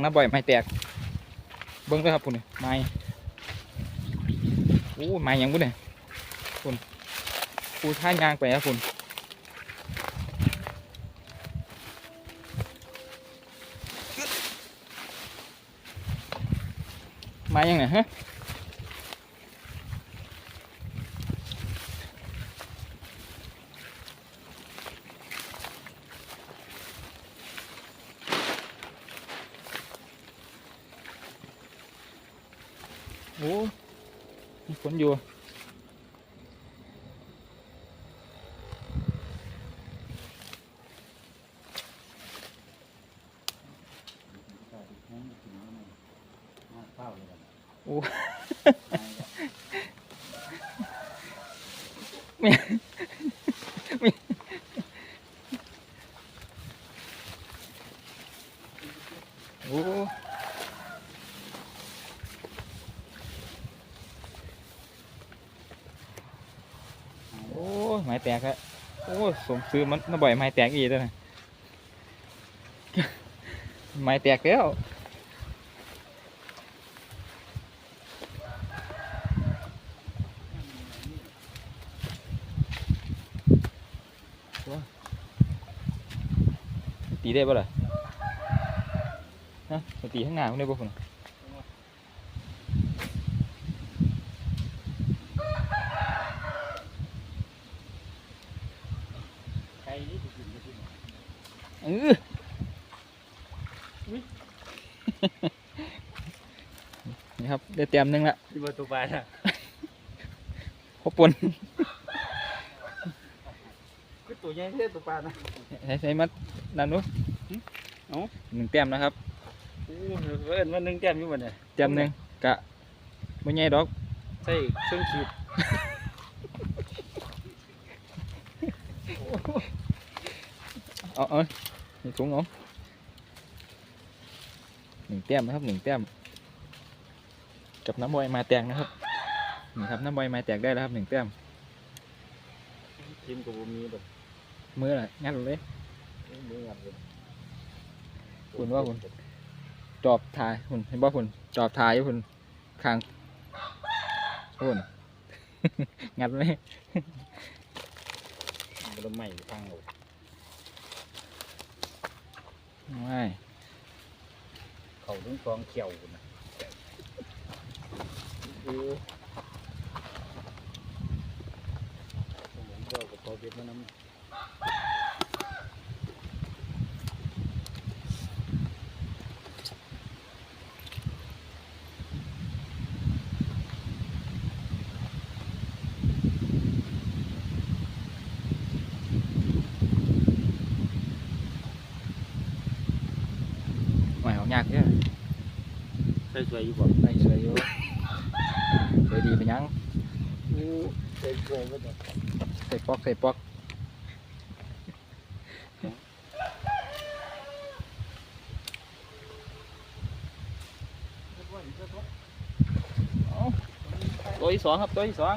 ของน้าบ่อยไม้แตก เบิ้งด้วยครับคุณไม้โอ้ไม้ยังบุเนี่ยคุณปูท่ายางไปครับคุณไม้ยังไงฮะ โอ้มีฝนอยู่โอ้ไม่ไม่โอ้โอ้ไม้แตกอะโอ้สมซื้อมันน่าบ่อยไม้แตกอีกแล้วนะไม้แตกแล้วตีได้ปะล่ะฮะตีข้างหน้าคุณได้ปะคุณ เออนี่ครับได้เตรียมหนึงละที่ประตูบานอะพบปนคือตัวใหญ่เท่ตัวปลานะใช้ใช้มัดนั่นนู้เอ้าหนึ่งเตรียมนะครับโอ้เอิ้นว่าหนึ่งแต้มอยู่บ่เนี่ยเตรียมหนึ่งกะไม่ใหญ่ดอกใช่เครื่องขีด เอาเอาในถุงเอาหนึ่งแต้มนะครับหนึ่งแต้มกับน้ำบอยมาแตงนะครับนี่ครับน้ำบอยมาแตกได้แล้วครับหนึ่งแต้มทีมกับบ่มีแบบมือละงัดเลยมืองัดเลยคุณว่าคุณจอบทายคุณเห็นบ่คุณจอบทายอยู่คุณคางคุณงัดเลยมันละใหม่ทางเอาไม่เขาต้องกองเขียวนะคือผมก็กับพอเก็บมาน้ำ ไม่เอายากเนี่ย ใส่สวยอยู่บ่ไม่สวยอยู่สวยดีเป็นหยังอู้ใส่สวยบ่เนี่ยใส่ปอกใส่ปอกเอาตัวที่สองครับตัวที่สอง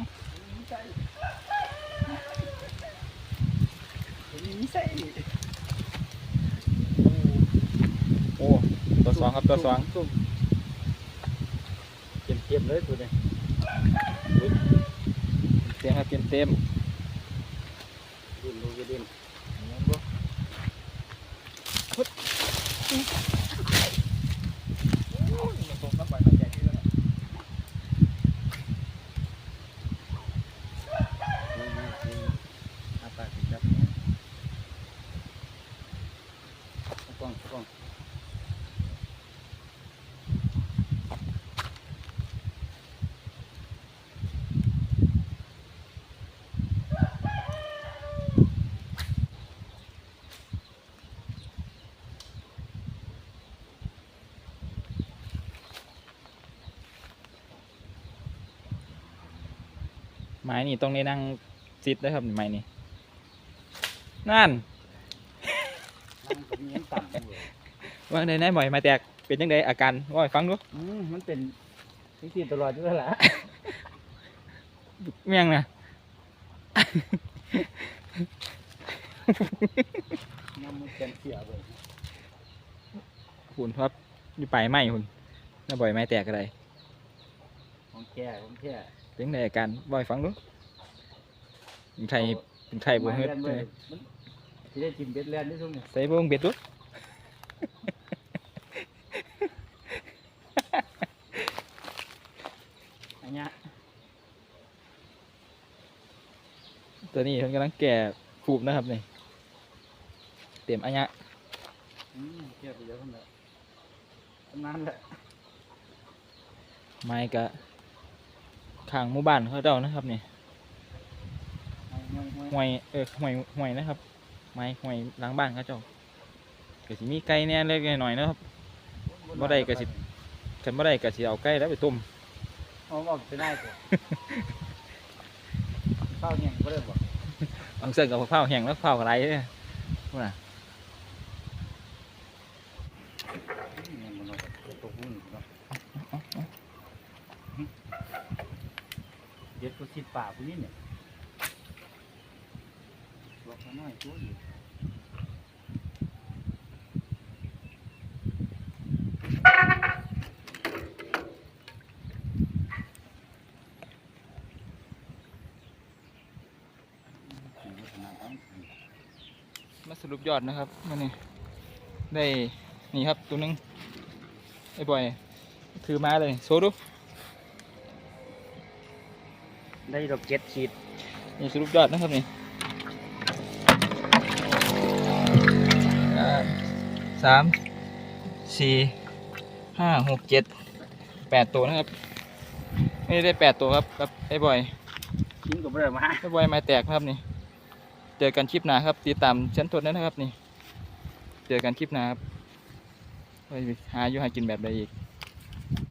มีใส่โอ้ตัวสองครับตัวสองเต็มเต็มเลยตัวนี้เต็มครับเต็มเต็มดินดูจะดิน อาปากสิครับเนี่ยกล้องกล้อง ไม้นี่ต้องได้นั่งซิดด้วยครับไม้นี่นั่นนั่งผมยังต่ำอยู่เลยว่าในไหนบ่อยมาแตกเป็นยังไงอาการว่าให้ฟังดูอืมมันเป็นที่ที่ตลอดอยู่แล้วล่ะเมี่ยงนะ น้ำมันเป็นเสียเลยคุณครับอยู่ปลายไม้คุณน่าบ่อยไม้แตกอะไรของแก่ของแก่ เป็นไงอาการบ่อยฟังดูเป็นไทยเป็นไทยบ่เฮ็ดมันสิได้จิ้มเบ็ดแลนด์ที่ซุ่มเนี่ยใส่บ่งเบ็ดดูอันเนี้ยตัวนี้เพิ่นกำลังแก่ผูบนะครับนี่เตรียมอันยะอืมเทียบไปเยอะขึ้นแล้วประมาณแหละไม้กะ ข้างหมู่บ้านเขาเจ้านะครับนี่ไม่ไม่ไม่ห้วยเออห้วยห้วยนะครับ ไม้ห้วยหล้างบ้านเขาเจ้าก็สิมีไก่แหน่เล็กน้อยๆนะครับบ่ได้ก็สิคันบ่ได้ก็สิเอาไก่แล้วไปต้มเอาออกจะได้ตัวข้าวเนี่ยก็ได้บอกเอาเสิร์ฟกับข้าวแห้งแล้วข้าวอะไรเนี่ยว่าเนี่ยมันเอาแบบตัวหุ้นเนาะเด็ดตัวชิดป่าพวกนี้เนี่ยบอกมาหน่อยตัวอยู่มาสรุปยอดนะครับมันนี่ได้นี่ครับตัวหนึงไอ้บอยถือมาเลยโชว์ดู ได้ดอกเจ็ดขีดนี่สรุปยอดนะครับนี่อ่าสามสี่ห้าหกเจ็ดแปดตัวนะครับนี่ได้แปดตัวครับกับไอ้บอยชิ้นกับเรือมาไอ้บอยไม้แตกนะครับนี่เจอกันคลิปหน้าครับติดตามชั้นทนนะครับนี่ เจอกันคลิปหน้าครับไปหาอยู่หากินแบบใดอีก